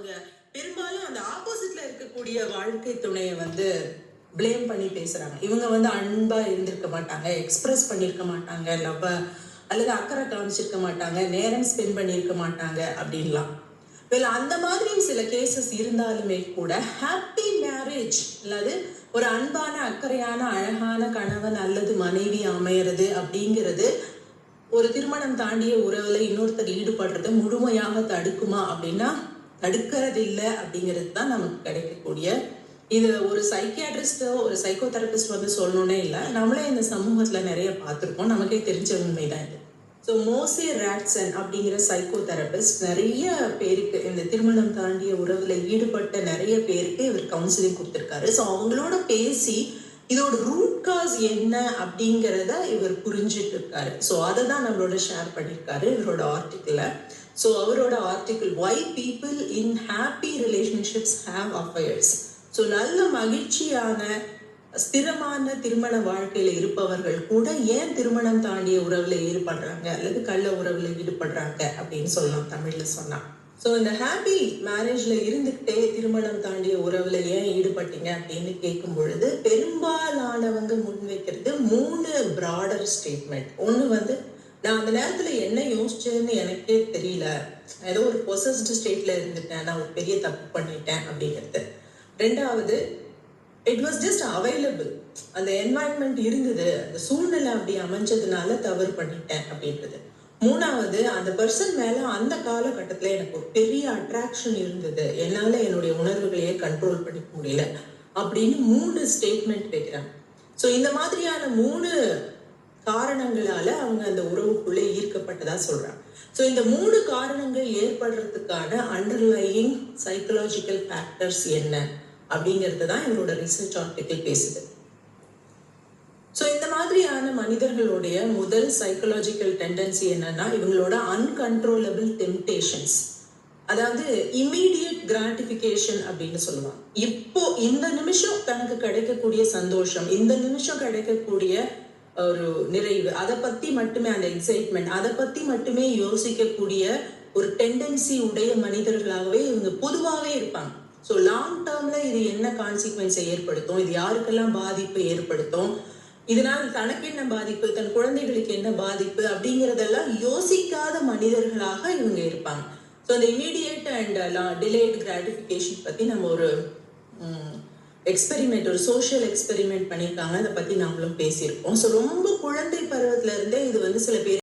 அவங்க பெரும்பாலும் அந்த ஆப்போசிட்ல இருக்கக்கூடிய வாழ்க்கை துணையை வந்து ப்ளேம் பண்ணி பேசுறாங்க. இவங்க வந்து அன்பா இருந்திருக்க மாட்டாங்க எக்ஸ்பிரஸ் பண்ணியிருக்க மாட்டாங்க லவ்வ அல்லது அக்கறை காமிச்சிருக்க மாட்டாங்க நேரம் ஸ்பெண்ட் பண்ணியிருக்க மாட்டாங்க அப்படின்லாம். வெல் அந்த மாதிரியும் சில கேசஸ் இருந்தாலுமே கூட ஹாப்பி மேரேஜ் அல்லது ஒரு அன்பான அக்கறையான அழகான கணவன் அல்லது மனைவி அமையிறது அப்படிங்கிறது ஒரு திருமணம் தாண்டிய உறவுல இன்னொருத்தர் ஈடுபடுறதை முழுமையாக தடுக்குமா அப்படின்னா தடுக்கிறது இல்லை அப்படிங்கிறது தான் நமக்கு கிடைக்கக்கூடிய. இது ஒரு சைக்கியாட்ரிஸ்டோ ஒரு சைக்கோ தெரபிஸ்ட் வந்து சொல்லணுன்னே இல்லை. நம்மளே இந்த சமூகத்தில் நிறைய பார்த்துருக்கோம். நமக்கே தெரிஞ்ச உண்மை தான் இது. ஸோ மோசி ராட்சன் அப்படிங்கிற சைக்கோ தெரபிஸ்ட் நிறைய பேருக்கு இந்த திருமணம் தாண்டிய உறவில் ஈடுபட்ட நிறைய பேருக்கு இவர் கவுன்சிலிங் கொடுத்துருக்காரு. ஸோ அவங்களோட பேசி இதோட ரூட் காஸ் என்ன அப்படிங்கிறத இவர் புரிஞ்சிட்டு இருக்காரு. ஸோ அதை தான் நம்மளோட ஷேர் பண்ணியிருக்காரு இவரோட ஆர்டிக்கிளில் ஸோ அவரோட article why people in happy relationships have affairs so நல்ல மகிழ்ச்சியான ஸ்திரமான திருமண வாழ்க்கையில் இருப்பவர்கள் கூட ஏன் திருமணம் தாண்டிய உறவுல ஈடுபடுறாங்க? அல்லது கள்ள உறவுல ஈடுபடுறாங்க? அப்படின்னு சொல்லலாம் தமிழ்ல சொன்னா. ஸோ இந்த ஹாப்பி மேரேஜ்ல இருந்துகிட்டே திருமணம் தாண்டிய உறவுல ஏன் ஈடுபட்டீங்க? அப்படின்னு கேட்கும் பொழுது பெரும்பாலானவங்க முன்வைக்கிறது மூணு ப்ராடர் ஸ்டேட்மெண்ட் ஒன்று வந்து நான் அந்த நேரத்துல என்ன யோசிச்சதுன்னு எனக்கே தெரியல. ஏதோ ஒரு பொசஸ்டு ஸ்டேட்ல இருந்துட்டேன். நான் ஒரு பெரிய தப்பு பண்ணிட்டேன் அப்படிங்கிறது. ரெண்டாவது இட் வாஸ் ஜஸ்ட் அவைலபிள் அந்த என்வாயன்மெண்ட் இருந்தது. அந்த சூழ்நிலை அப்படி அமைஞ்சதுனால தவறு பண்ணிட்டேன் அப்படின்றது. மூணாவது அந்த பர்சன் மேல அந்த காலகட்டத்துல எனக்கு ஒரு பெரிய அட்ராக்ஷன் இருந்தது. என்னால என்னுடைய உணர்வுகளையே கண்ட்ரோல் பண்ணிக்க முடியல அப்படின்னு மூணு ஸ்டேட்மெண்ட் வைக்கிறாங்க ஸோ இந்த மாதிரியான மூணு காரணங்களால அவங்க அந்த உறவுக்குள்ளே ஈர்க்கப்பட்டதா சொல்றாங்க. ஸோ இந்த மூணு காரணங்கள் ஏற்படுறதுக்கான அண்டர்லையிங் சைக்கலாஜிக்கல் ஃபேக்டர்ஸ் என்ன அப்படிங்கிறது தான் இவரோட ரிசர்ச் ஆர்டிக்கல் பேசுது. ஸோ இந்த மாதிரியான மனிதர்களுடைய முதல் சைக்கலாஜிக்கல் டெண்டன்சி என்னன்னா இவங்களோட அன்கன்ட்ரோலபிள் டெம்டேஷன்ஸ் அதாவது இம்மீடியட் கிராட்டிஃபிகேஷன் அப்படின்னு சொல்லுவாங்க. இப்போ இந்த நிமிஷம் தனக்கு கிடைக்கக்கூடிய சந்தோஷம் இந்த நிமிஷம் கிடைக்கக்கூடிய ஒரு நிறைவு. அதை பத்தி மட்டுமே அந்த எக்ஸைட்மெண்ட் அதை பத்தி மட்டுமே யோசிக்கக்கூடிய ஒரு டெண்டன்சி உடைய மனிதர்களாகவே இவங்க பொதுவாகவே இருப்பாங்க. ஸோ லாங் டேர்ம்ல இது என்ன கான்சிக்வன்ஸை ஏற்படுத்தும்? இது யாருக்கெல்லாம் பாதிப்பை ஏற்படுத்தும்? இதனால் தனக்கு என்ன பாதிப்பு? தன் குழந்தைகளுக்கு என்ன பாதிப்பு? அப்படிங்கிறதெல்லாம் யோசிக்காத மனிதர்களாக இவங்க இருப்பாங்க. ஸோ அந்த இமீடியட் அண்ட் டிலேட் கிராட்டிஃபிகேஷன் பத்தி நம்ம ஒரு எக்ஸ்பெரிமெண்ட் ஒரு சோஷியல் எக்ஸ்பெரிமெண்ட் பண்ணியிருக்காங்க அதை பத்தி நாமளும் பேசியிருக்கோம். ஸோ ரொம்ப குழந்தை பருவத்திலேருந்தே இது வந்து சில பேர்